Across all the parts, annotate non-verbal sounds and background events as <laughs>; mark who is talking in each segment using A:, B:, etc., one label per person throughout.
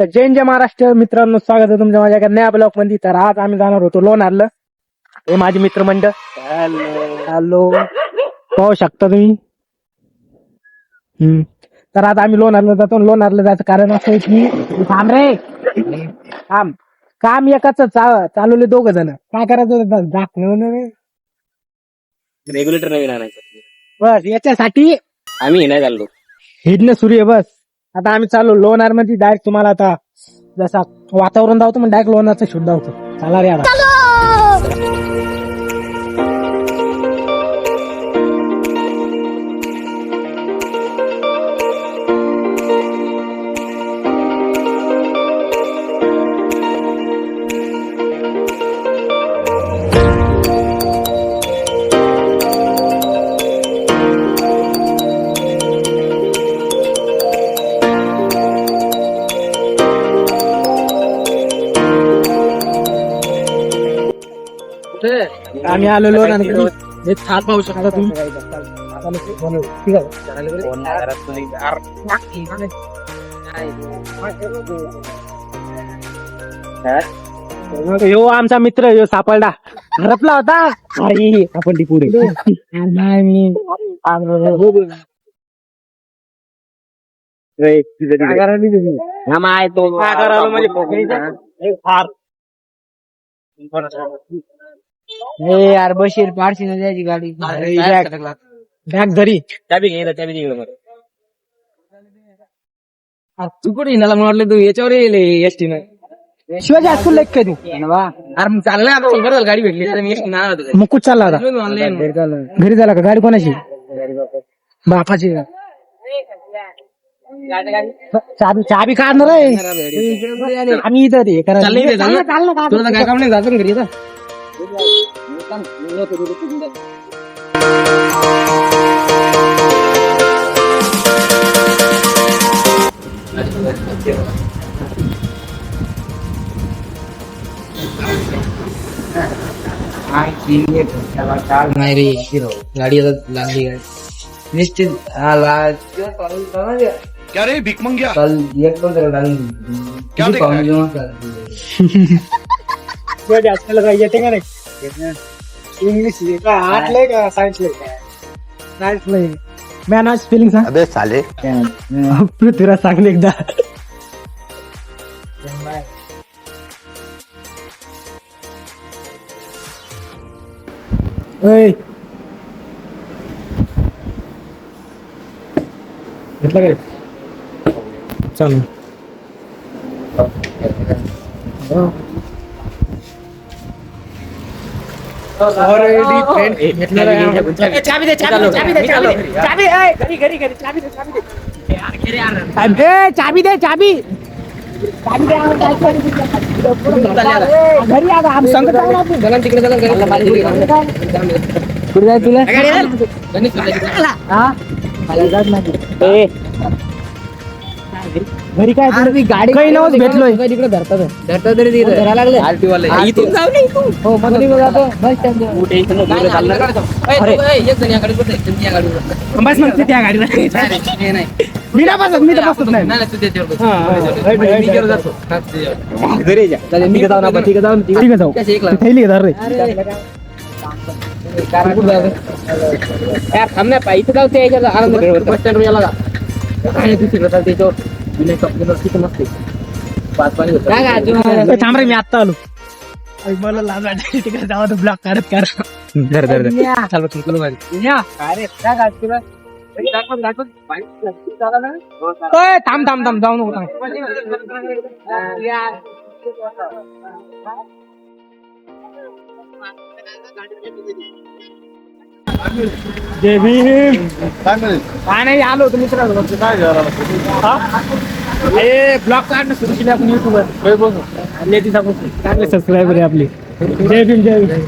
A: तर जैन जय महाराष्ट्र. मित्रांनो स्वागत आहे तुमच्या माझ्या एका नया ब्लॉगमध्ये तर आज आम्ही जाणार होतो लोणारला. हे माझे मित्रमंडळ. हॅलो. पाहू शकता तुम्ही? हम्म. तर आज आम्ही लोणारला जातो लोणारला जायचं कारण असं आहे की थांब रे. थांब. काम एकाच चालवले दोघ जण. काय करायचं होतं? दाखवलं रे.
B: रेग्युलेटर नवीन आणायचं.
A: बस याच्यासाठी
B: आम्ही नाही चाललो.
A: हिडणं सुरू आहे बस. आता आम्ही चाललो लोणार म्हणजे मध्ये डायरेक्ट तुम्हाला आता जसा वातावरण धावतो मग डायरेक्ट लोणारचं शूट धावतो. चला रे आता. आम्ही आलो लोणार हे थाट पाहू शकता. तुम्ही ठीक आहे. यो आमचा मित्र यो सापडला हरपला होता. अरे आपण ती पुढे. नाही मी म्हणजे
C: हे यार बशीर पारशी न द्यायची गाडी.
A: बॅग. धरी.
B: चाबी घे चाबी दे इकडं बरं.
C: तू कुठे मला वाटलं तू याच्यावर येईल एसटी न
A: शिवाजी हायस्कूल लेख काय तू?
C: अरे मग चाललं आता बरं झालं गाडी भेटली. तर मी एसटी ना आलो
A: मग कुठं चालला
C: ऑनलाईन
A: घरी झाला का? गाडी कोणाची? बापाची. का? चाबी चाबी काढणार आहे आम्ही इथं ते
C: चाललं चाललं. काय काम नाही जायचं ना घरी आता नाही रे हिरो गाडी आता लागली निश्चित हा लाग
D: क्या रे भीक मंग्या
C: काल एक पण त्याला लागली पाहुणे? जेवण <laughs>
A: हायस्कूलला काय येते का नाही? इंग्लिश का? आर्टला आहे का सायन्सला सायन्सला आहे मॅन आज फिलिंग सांग
D: अबे साले. <laughs>
A: पृथ्वीराज सांग एकदा. ओय. घेतला का? रे? चल Friend घेतलेला आहे. ए, चाबी दे चाबी दे चाबी दे चाबी दे चाबी ए, घरी घरी घरी चाबी दे चाबी दे. ए, चाबी दे चाबी दे. घरी आता आम्ही संग जाऊ ना आपण.
C: चला तिकडे चला घरी.
A: कुठे जाय तुला
C: गणेश तुला
A: हा? मला जात नाही. घरी काय तुला?
C: गाडी
A: काही नवस भेटलोय.
C: तिकडे धरतात धरतात तरी तिकडे. धरा लागले. इथून जाऊ नये इथून.
A: हो मंदिर जातो. बस.
B: तू टेन्शन नको
C: गाडीवर बस,
A: मग त्या गाडीला
C: नाही, नाही, नाही.
A: मी नाही बसत मी तर बसत नाही.
C: नाही, नाही, तू त्याच्यावर मी त्याच्यावर जातो. तू त्याच्यावर.
B: घरी जा.
C: चालेल, मी जाऊन आपण तिकडे जाऊन
A: ठीक जाऊ.
C: एक
A: ती थैली धर रे.
C: थांब ना, इथं जाऊ ते आनंद. बस स्टँडवर याला जा. चाल त्याच्यावर. विनय शॉपकीपर तिथं मस्त आहे. पाच पाणी होतं.
A: ए, थांब रे मी आत्ता आलो. मला लाज वाटते तिकडे जावा ब्लॉक काढत काढ
B: धर धर धर
C: चालू तू, चलो भारी.
A: अरे काय गाड तुला ओय, थांब थांब थांब जाऊ नको थांब. जय भीम. काय नाही आलो होतो मित्र काय ब्लॉग काढणं सुरू केले आपण युट्यूबवर लेटी चांगले सबस्क्रायबर आहे आपले. जय भीम जय भीम.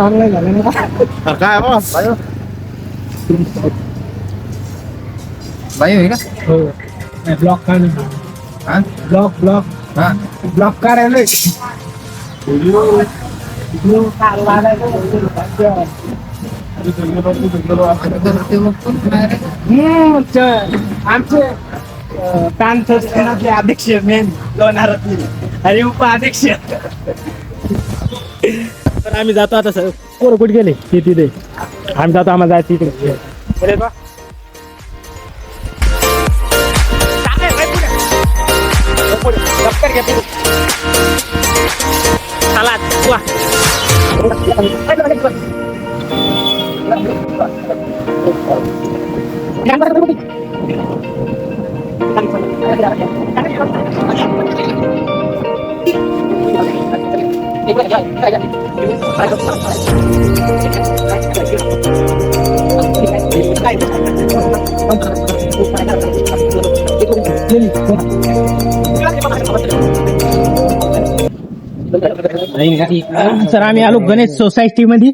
A: ऑनलाईन झालं ना.
D: काय
C: बाई होई का?
A: हो. ब्लॉक काढ ब्लॉक ब्लॉक ब्लॉक काढायला आमचे प्रांत अध्यक्ष मेन लोणारातील आणि उपाध्यक्ष तर आम्ही जातो आता सर. पोरं कुठे गेले? ते तिथे. आम्ही जातो आम्हाला जायचं इकडे. Lili, सर आम्ही आलो गणेश सोसायटी मध्ये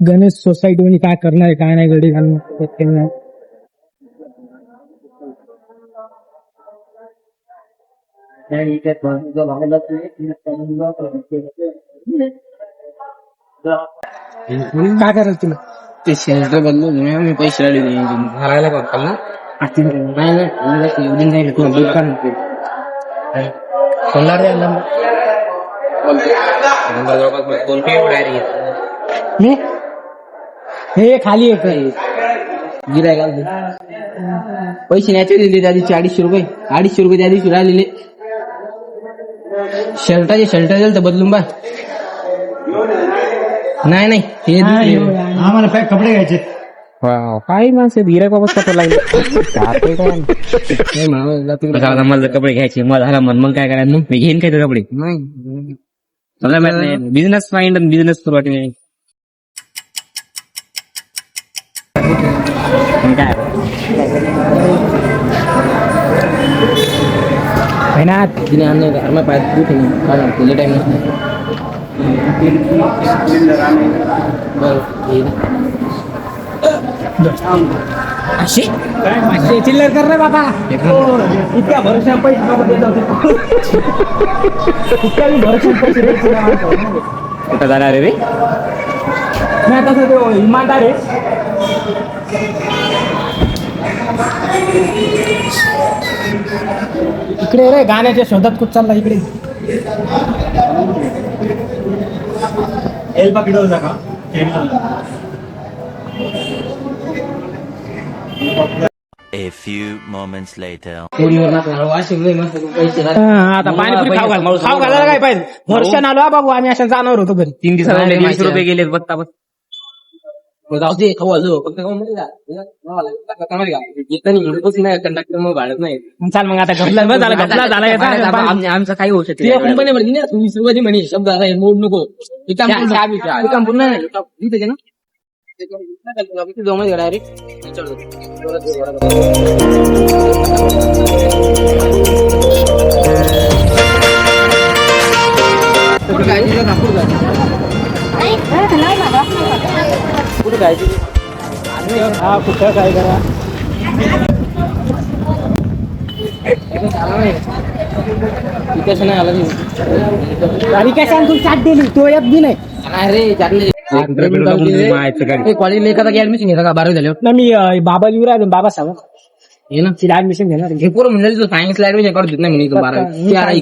A: गणेश सोसायटी मध्ये काय करणार आहे काय नाही गडी घालणार काय करायचं तुला
C: ते शेल्टर बदलू मी पैसे आले भरायला करताल ना नाही नाही एवढी नाही
A: मी हे खाली एक
C: गिरायला पैसे न्यायचे दिले त्या दिवशी अडीचशे रुपये. अडीचशे रुपये त्या दिवशी राहिलेले. शर्टाचे शर्ट दिलं तर बदलून बा नाही नाही. हे दुसरे.
A: आम्हाला काय कपडे घ्यायचे.
C: काही माणसं गिरायक बाबत कपडे लागले नाही मला
B: कपडे घ्यायचे. मला झाला मन मग काय करायचं? मग मी घेईन काय ते कपडे?
C: नाही.
B: मला माहीत नाही बिझनेस माइंड आणि बिझनेस करू वाटते मग काय
A: ना
C: तिने आणलं अरे हे.
A: अशी पाचशे चिल्लर कर रे बाबा. इतक्या भरोशा पैसे.
B: कुठं जाणार आहे रे?
A: मी आता तो इमानदार आहे. इकडे रे गाण्याच्या शोधात कुठ चालला इकडे? एल पकडव का
E: A few moments later.
A: आता पाणीपुरी खाऊ घाल खाऊ घालायला काय पाहिजे वर्षान आलो हा बाबू आम्ही अशा जाणार होतो घरी
B: तीन दिवसात
C: नाही,
B: दीडशे
C: माहिती
B: रुपये गेले बस
C: हो, जाऊ दे खाऊ आलो फक्त खाऊ मध्ये जा. जा, मध्ये जा. इथं नाही, कंडक्टर मग भाडत नाही
A: चाल मग आता घपला बस झाला घपला झाला.
C: आम- आम- आमचं काही होऊ शकते कंपनी म्हणे ना वीस रुपयाची म्हणे शब्द आता हे मोड नको हे काम पूर्ण- नाही. इथं जे ना कुठं काय
A: हा कुठं काय करा
C: इथं नाही आलं नाही.
A: आणि काय तू चाट दिली तो एक दिन नाही
C: अरे रे कॉलेजला एखादा ऍडमिशन घेता का बारावी झाल्यावर.
A: ना मी बाबा लिहू राहिलो बाबा सांग.
C: हे ना?
A: तिला ऍडमिशन घेणार.
C: हे पोरं म्हणजे तू सायन्सला ऍडमिशन काढू देत नाही म्हणे बारावी.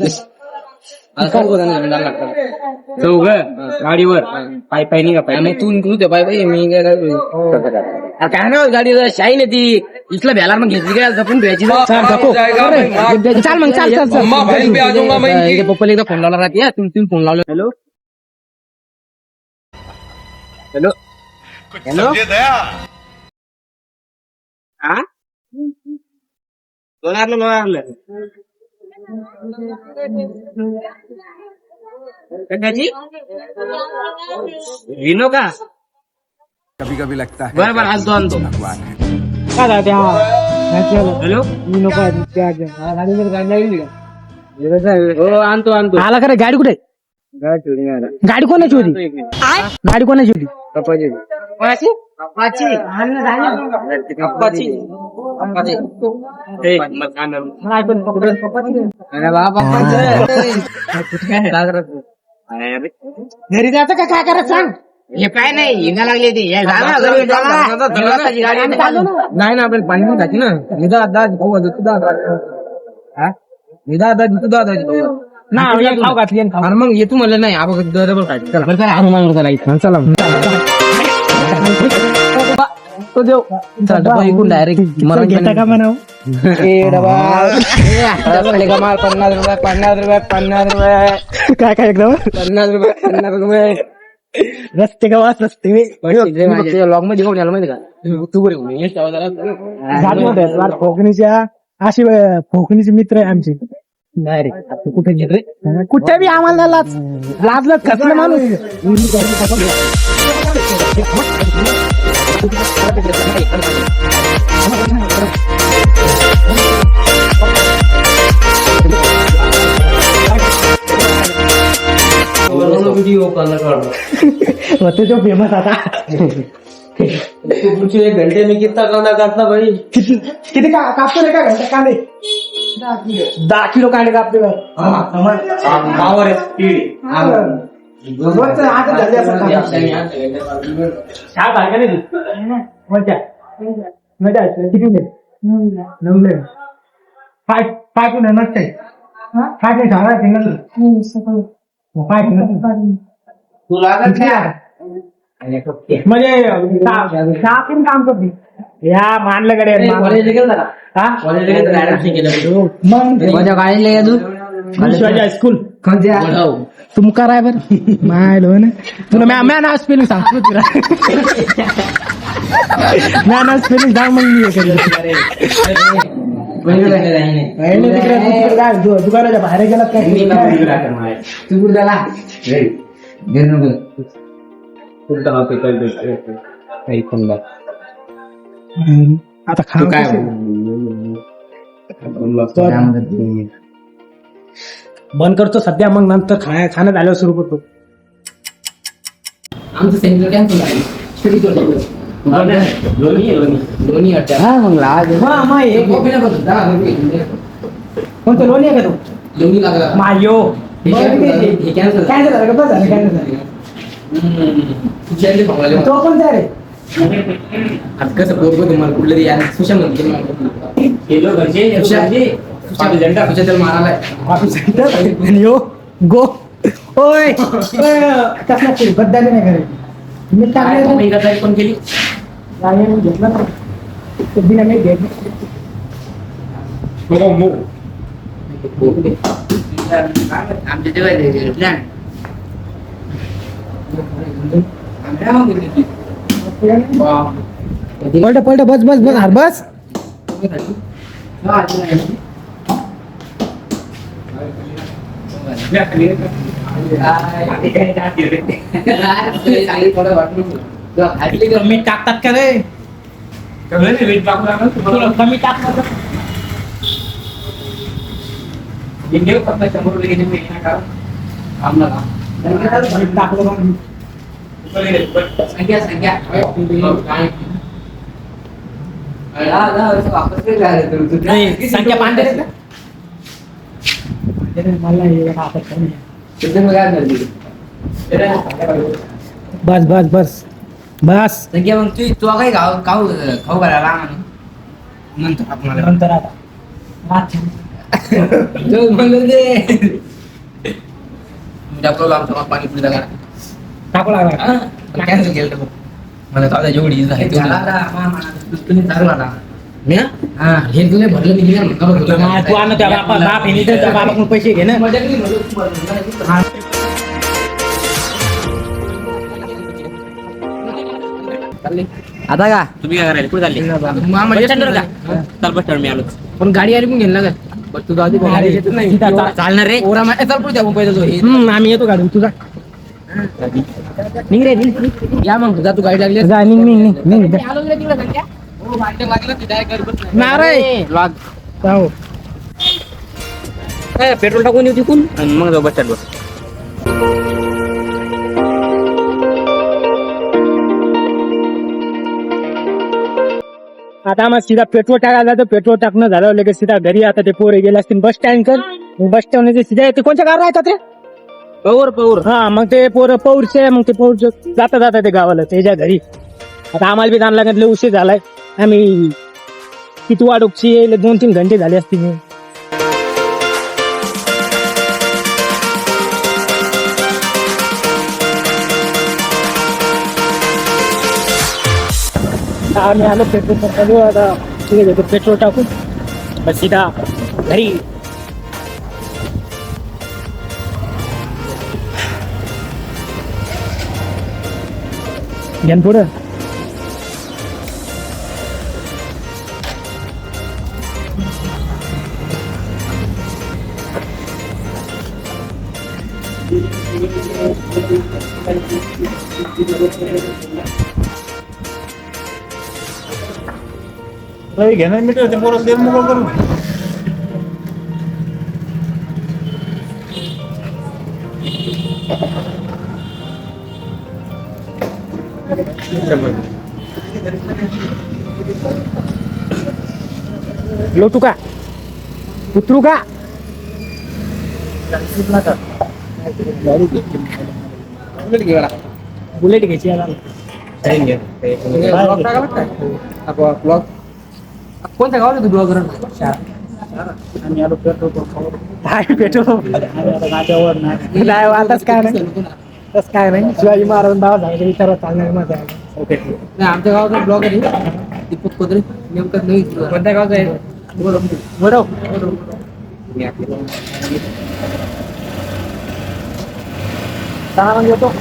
B: चौघ गाडीवर. पाय पाय निघा पाय.
C: आणि तू तू ते पाय पाय. मी काय काय- ना गाडी शाही नाही ती. इथला भ्याला मग घेतली काय जपून घ्यायची ना.
A: चाल मग. चाल चाल
C: पप्पाला एकदा फोन लावला राहते तुम्ही तुम्ही फोन लावला. हॅलो? हॅलो हॅलो
D: समझे दया
C: हा लोणारलं लोणारलं कशाची विनो का
F: कभी कभी लगता है
C: बरं बरं आज दोन तो
A: काय झालं ते? हा. नाही केलं.
C: हॅलो
A: मी नको आहे. ते आज- हा, गाडीवर गाडी लागली का?
C: हो आणतो आणतो
A: आला खरं गाडी कुठे गाडी कोणाची होती गाडी कोणाची होती
C: कोणाची? बाबा काय करत
A: घरी जायचं का? काय करायचं सांग? हे काय नाही हिंगा लागली ती.
C: नाही ना आपण पाणी खायची ना. निदा दाद भाऊ आहे, तू दाद निदा दाद ना खाऊ घातली आणि खाऊ. आणि मग येतो म्हणलं नाही आपण डबल खायची. चला.
B: बरं चला हनुमान चला इथं
C: चला तो देव. चला ऐकून डायरेक्ट मला
A: घेता का म्हणावं? <laughs>
C: पन्नास रुपये पन्नास रुपये पन्नास रुपये.
A: काय काय एकदम?
C: पन्नास रुपये पन्नास रुपये.
A: रस्ते का वास रस्ते
C: लॉगमध्ये घेऊन यायला माहिती का? तू बरे घेऊन ये, तेव्हा जरा-
A: झाड मोठे आहेत. वाट फोकणीच्या. अशी फोकणीचे मित्र आहे आमचे.
C: नाही रे. तू कुठे गेल रे?
A: कुठे बी आम्हाला लाज लाजलं कसलं माणूस? होते जो फेमस आता.
C: पुढचे एक घंटे मी कितना कांदा काटला भाई
A: किती किती का कापतो रे का घंटा कांदे? दहा किलो मिनिट? नवले पाय पाय पण नसते पाय नाही झाला की नाही पाय म्हणजे चहा पिऊन काम करते. या मानलं कडे हा मग
C: माझ्या गाडीला या
A: हायस्कूल तुमका राय बर माय लो ना तुला मॅ मॅ नाव स्पेलिंग सांगतो तुला मॅ नाव स्पेलिंग सांग मग मी हे दुकानाच्या बाहेर गेला काय
C: तू कुठे झाला
A: आता खा काय बंद करतो सध्या मग नंतर खाण्या खाण्यात आल्यावर सुरू करतो.
C: आमचं सेंटर कॅन्सल आहे
A: हा मग लाज हा मग हे
C: कॉफी रुपये
A: कोणतं लोणी आहे का तू?
C: दोन्ही लागला.
A: मायो
C: cancel- cancel झालं.
A: कॅन्सल झालं का? बस झालं कॅन्सल झालं.
C: तुझ्या फवाले
A: तो पण रे?
C: आता कसं बरोबर तुम्हाला कुठलं तरी यार सुशा म्हणते गेलो घरचे झेंडा तुझ्या तर मारायला
A: यो गो ओय कसला तरी बद्दल नाही करे मी टाकले
C: पण केली
A: घेतला ना कधी नाही मी घेतलं
C: आमच्या जेव्हा
A: पलट पलट बस बस बस हार बस. मीठ टाकतात का रे? कमी टाकतात टाकलं मग.
C: संख्या संख्या.
A: नाही, पांढरे? मला हे. बस बस बस. बस.
C: संख्या मग तू तू काही खाऊ खाऊ खाऊ घालायला नंतर आपल्याला.
A: नंतर आता. अच्छा.
C: म्हणलं ते डबल आमचं पाणी पुढे
A: टाकू लागला.
C: कॅन्सल केलं डबल मला तो आता जेवढी इजा आहे तुम्ही चांगला ना मी? ना हा. हे तुला भरलं मी दिलं
A: हा, तू आण त्या बापा बाप आहे, तर त्या बापाकडून पैसे घे ना.
C: आता का?
B: तुम्ही काय करायला? कुठे चालले?
C: बस
B: चल मी आलो
C: पण गाडी आली पण
A: नाही.
C: चालणार रे. ओरा चल पुढे
A: आम्ही येतो गाडी तुझा
C: निघ रे निघ. या मग जा तू गाडी लागली.
A: जा निघ निघ निघ
C: हो ते.
B: पेट्रोल टाकून येऊ तिकून. आणि मग जाऊ बस स्टँडवर
A: आता आम्हाला सीधा पेट्रोल टाकायला तर पेट्रोल टाकणं झालं लगेच सीधा घरी आता ते पोरे गेले असतील बस स्टँड कर. बस स्टँड सीधा येते. कोणत्या कार राहतात रे
C: पौर पौर
A: हा मग ते पोरं पौरचे मग ते पौरचे जाता जाता ते गावाला त्याच्या घरी. आता आम्हाला बी जाणं लागत लय उशीर झालाय. आम्ही किती वाडूकची येईल दोन तीन घंटे झाले असतील. आम्ही आलो पेट्रोल चालू आता ठीक आहे पेट्रोल टाकून. बस सीधा घरी. घेन पुढं
G: घेणार मीटर ते पोरं तेल मोकळं करून
A: लोटू का उतरू का बुलेट घ्यायची आता.
C: ब्लॉग कोणत्या गावाला तू ब्लॉगर
A: आम्ही आलो पेट्रोल काय पेट्रोल आताच काय नाही. तस काय नाही. शिवाजी महाराज नाव झालं विचारत चालणार माझ्या ओके.
C: नाही आमच्या गावाचा ब्लॉगर आहे. दीपक कोदरे नेमकं नाही. कोणत्या गावचा आहे?
A: बरोबर सहा येतो.